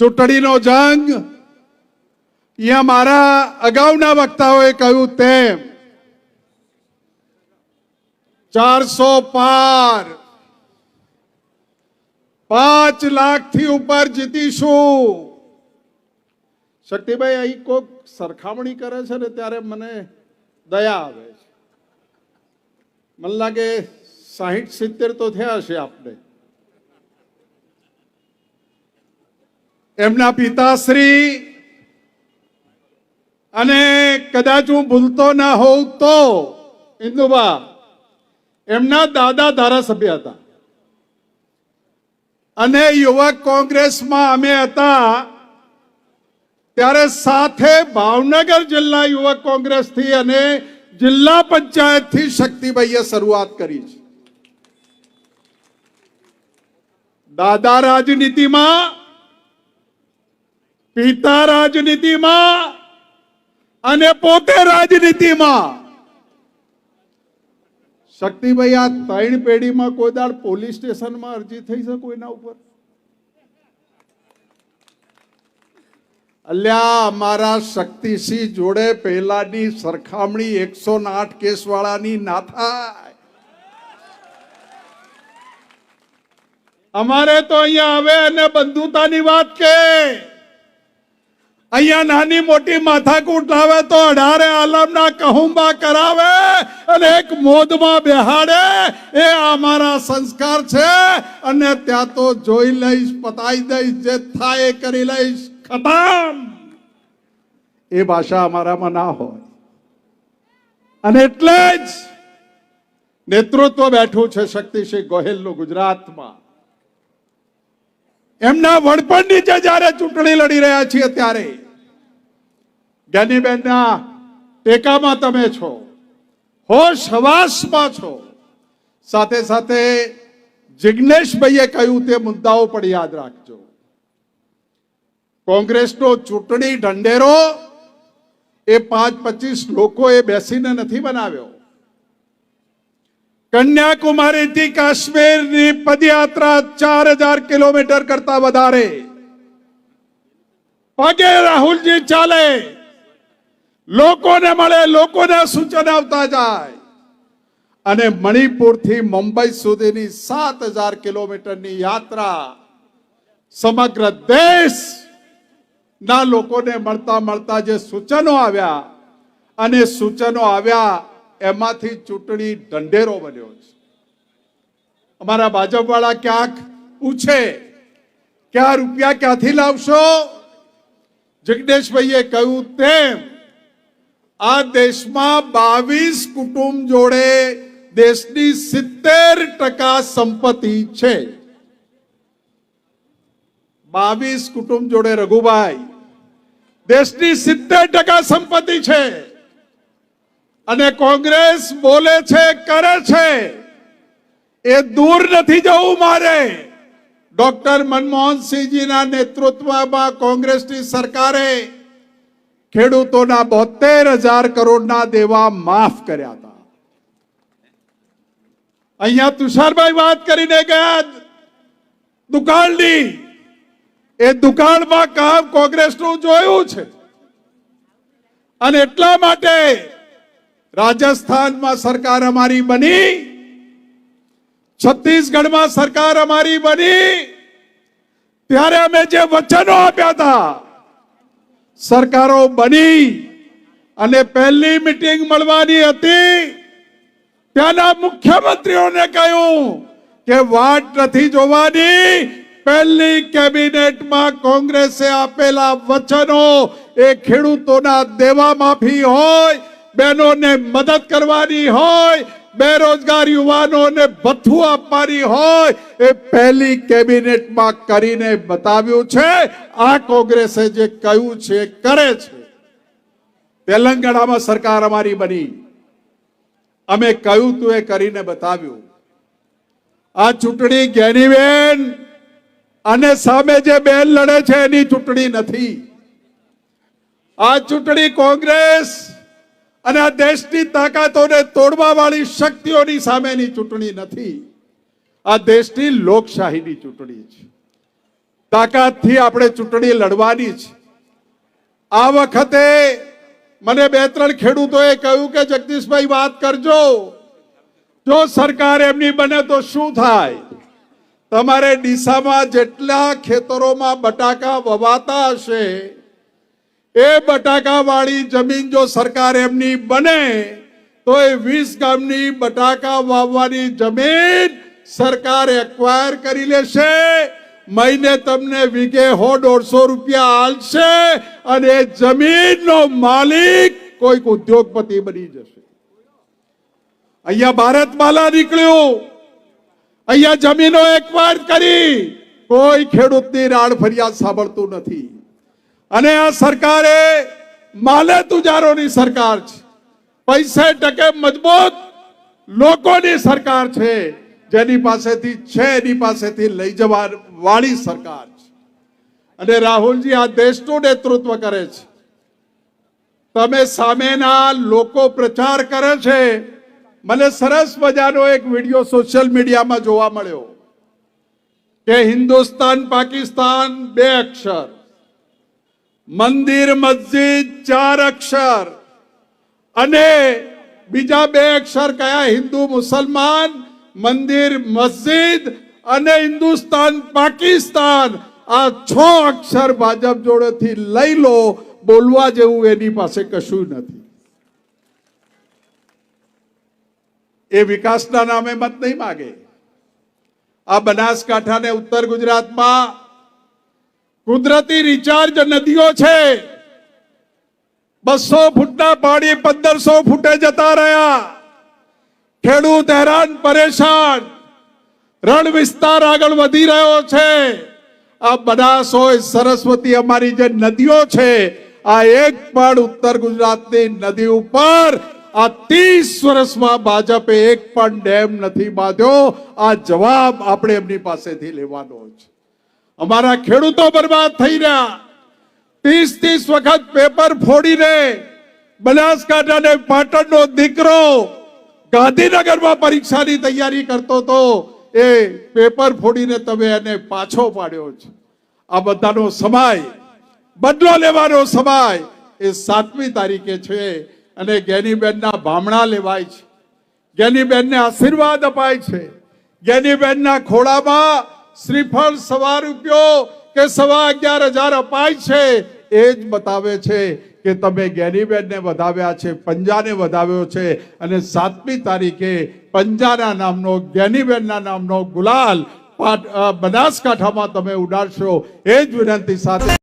ચૂંટણીનો જંગ. અહીંયા મારા અગાઉના વક્તાઓએ કહ્યું તેમ, ચારસો પાર. પાંચ લાખથી ઉપર જીતીશું. શક્તિભાઈ, અહીં કોક સરખામણી કરે છે ને ત્યારે મને દયા આવે છે. મને લાગે સાહીઠ સિત્તેર તો થયા છે આપને. એમના પિતાશ્રી અને કદાચ હું ભૂલતો ના હોઉં તો, ઇન્દુબા, એમના દાદા ધારાસભ્ય હતા. અને યુવક કોંગ્રેસમાં અમે હતા ત્યારે સાથે ભાવનગર જિલ્લા યુવક કોંગ્રેસથી અને જિલ્લા પંચાયતથી શક્તિભાઈએ શરૂઆત કરી છે. દાદા રાજનીતિમાં પિતા રાજનીતિમાં અને પોતે રાજનીતિમાં. શક્તિભાઈ, આ ત્રણ પેઢીમાં કોઈ દાડ પોલીસ સ્ટેશનમાં અરજી થઈ શકો એના ઉપર? અલ્યા, અમારા શક્તિસિંહ જોડે પહેલાની સરખામણી એકસો આઠ કેસ વાળાની ના થાય. અમારે તો અહીંયા આવે અને બંધુતાની વાત કે અહીંયા નાની મોટી માથાકૂટ લાવે તો અઢારે આલમના કહુંબા કરાવે અને એક મોદમાં બેહાડે. એ અમારા સંસ્કાર છે અને ત્યાં તો જોઈ લઈશ, પતાઈ દઈશ, જે થાય એ કરી લઈશ. ખતમ. એ ભાષા અમારામાં ના હોય. અને એટલે જ નેતૃત્વ બેઠું છે શક્તિસિંહ ગોહિલનું ગુજરાતમાં. એમના વડપણ નીચે જ્યારે ચૂંટણી લડી રહ્યા છીએ ત્યારે જ્ઞાનીબેનના ટેકામાં તમે છો હોશ હવાસમાં છો. સાથે સાથે જિગ્નેશભાઈએ કહ્યું, તે મુદ્દાઓ પણ યાદ રાખજો. કોંગ્રેસનો ચૂંટણી ઢંઢેરો એ પાંચ પચીસ લોકોએ બેસીને નથી બનાવ્યો. કન્યાકુમારીથી કાશ્મીરની પદયાત્રા ચાર હજાર કિલોમીટર કરતા વધારે. પગે રાહુલજી ચાલે. લોકોને મળે, લોકોને સૂચન આવતા જાય. અને મણિપુરથી મુંબઈ સુધીની સાત હજાર કિલોમીટરની યાત્રા સમગ્ર દેશ ના લોકોને મળતા મળતા જે સૂચનો આવ્યા, અને સૂચનો આવ્યા એમાંથી ચૂંટણી ઢંઢેરો બન્યો છે. અમારા ભાજપ વાળા ક્યાંક પૂછે કે આ રૂપિયા ક્યાંથી લાવશો? જગદીશભાઈએ કહ્યું, તેમ, આ દેશમાં બાવીસ કુટુંબ જોડે દેશની સિત્તેર ટકા સંપત્તિ છે. બાવીસ કુટુંબ જોડે રઘુભાઈ, દેશની સિત્તેર ટકા સંપત્તિ છે. અને કોંગ્રેસ બોલે છે, કરે છે. એ દૂર નથી જવું મારે. ડોક્ટર મનમોહનસિંહજીના નેતૃત્વમાં કોંગ્રેસની સરકારે ખેડૂતોના બોતેર હજાર કરોડના દેવા માફ કર્યા હતા. અહીંયા તુષારભાઈ વાત કરીને ગયા દુકાળની. એ દુકાળમાં કામ કોંગ્રેસનું જોયું છે. અને એટલા માટે રાજસ્થાનમાં સરકાર અમારી બની. છત્તીસગઢમાં સરકાર અમારી બની. ત્યારે અમે જે વચનો આપ્યા હતા, સરકારો બની અને પહેલી મીટિંગ મળવાની હતી. ત્યાંના મુખ્યમંત્રીઓને કહ્યું કે વાટ નથી જોવાની. પહેલી કેબિનેટમાં કોંગ્રેસે આપેલા વચનો એ ખેડૂતોના દેવા માફી હોય બહેનોને મદદ કરવાની હોય, બેરોજગાર યુવાનોને ભથ્થું આપવાની હોય, એ પહેલી કેબિનેટમાં કરીને બતાવ્યું છે, આ કોંગ્રેસે જે કહ્યું છે, કરે છે. તેલંગાણામાં સરકાર અમારી બની. અમે કહ્યું તું એ કરીને બતાવ્યું. આ ચૂંટણી ગેનીબેન અને સામે જે બેન લડે છે, એની ચૂંટણી નથી. આ ચૂંટણી કોંગ્રેસ અને આ દેશની તાકાતોને તોડવા વાળી શક્તિઓની સામેની ચૂંટણી નથી. આ દેશની લોકશાહીની ચૂંટણી છે. તાકાતથી આપણે ચૂંટણી લડવાની છે. આ વખતે મને બે ત્રણ ખેડૂતોએ કહ્યું કે, જગદીશભાઈ, વાત કરજો. જો સરકાર એમની બને તો શું થાય? તમારે ડીસામાં જેટલા ખેતરોમાં બટાકા વવાતા હશે એ બટાકા વાળી જમીન જો સરકાર એમની બને, તો એ વીસ ગામની બટાકા વાવવાની જમીન સરકાર એક્વાયર કરી લેશે. મહિને તમને વીઘે હો દોઢસો રૂપિયા આલશે અને જમીનનો માલિક કોઈક ઉદ્યોગપતિ બની જશે. અહીંયા ભારતમાલા નીકળ્યું. અહીંયા જમીનો એક્વાયર કરી. કોઈ ખેડૂતની રાડ ફરિયાદ સાંભળતું નથી. અને આ સરકારે માલે તુજારોની સરકાર છે. પૈસે ટકે મજબૂત લોકોની સરકાર છે. જેની પાસેથી છે, એની પાસેથી લઈ જવા વાળી સરકાર છે. અને રાહુલજી આ દેશનું નેતૃત્વ કરે છે. તમે સામેના લોકો પ્રચાર કરે છે. મને સરસ મજાનો એક વીડિયો સોશિયલ મીડિયામાં જોવા મળ્યો. કે હિન્દુસ્તાન, પાકિસ્તાન બે અક્ષર. મંદિર, મસ્જિદ, ચાર અક્ષર. અને બીજા બે અક્ષર કયા? હિન્દુ, મુસલમાન, મંદિર, મસ્જિદ અને હિન્દુસ્તાન, પાકિસ્તાન. આ છ અક્ષર ભાજપ જોડેથી લઈ લો, બોલવા જેવું એની પાસે કશું નથી. એ વિકાસના નામે મત નહીં માગે. આ બનાસકાંઠા ને ઉત્તર ગુજરાતમાં કુદરતી રિચાર્જ નદીઓ છે. બસો ફૂટના પાણી પંદરસો ફૂટે જતા રહ્યા. ખેડૂત હેરાન, પરેશાન. રણ વિસ્તાર આગળ વધી રહ્યો છે. આ બનાસ હોય સરસ્વતી અમારી જે નદીઓ છે, આ એક પણ ઉત્તર ગુજરાતની નદી ઉપર આ ત્રીસ વર્ષમાં ભાજપે એક પણ ડેમ નથી બાંધ્યો. આ જવાબ આપણે એમની પાસેથી લેવાનો છે. અમારા ખેડૂતો બરબાદ થઈ રહ્યા ત્રીસ ત્રીસ વખત પેપર ફોડીને બનાસકાંઠા ને પાટણનો દીકરો ગાંધીનગરમાં પરીક્ષાની તૈયારી કરતો હતો, એ પેપર ફોડીને તમે એને પાછો પાડ્યો છે. આ બધાનો સમય, બદલો લેવાનો સમય એ સાતમી તારીખે છે અને ગેનીબેનના ભામણા લેવાય છે. ગેનીબેનને આશીર્વાદ અપાય છે. ગેનીબેનના ખોળામાં શ્રીફળ સવા રૂપિયો કે સવા અગિયાર હજાર અપાય છે, એ જ બતાવે છે કે તમે ગેનીબેનને વધાવ્યા છે, પંજાને વધાવ્યો છે અને સાતમી તારીખે પંજાના નામનો, ગેનીબેનના નામનો ગુલાલ બનાસકાંઠામાં તમે ઉડાડશો, એ જ વિનંતી સાથે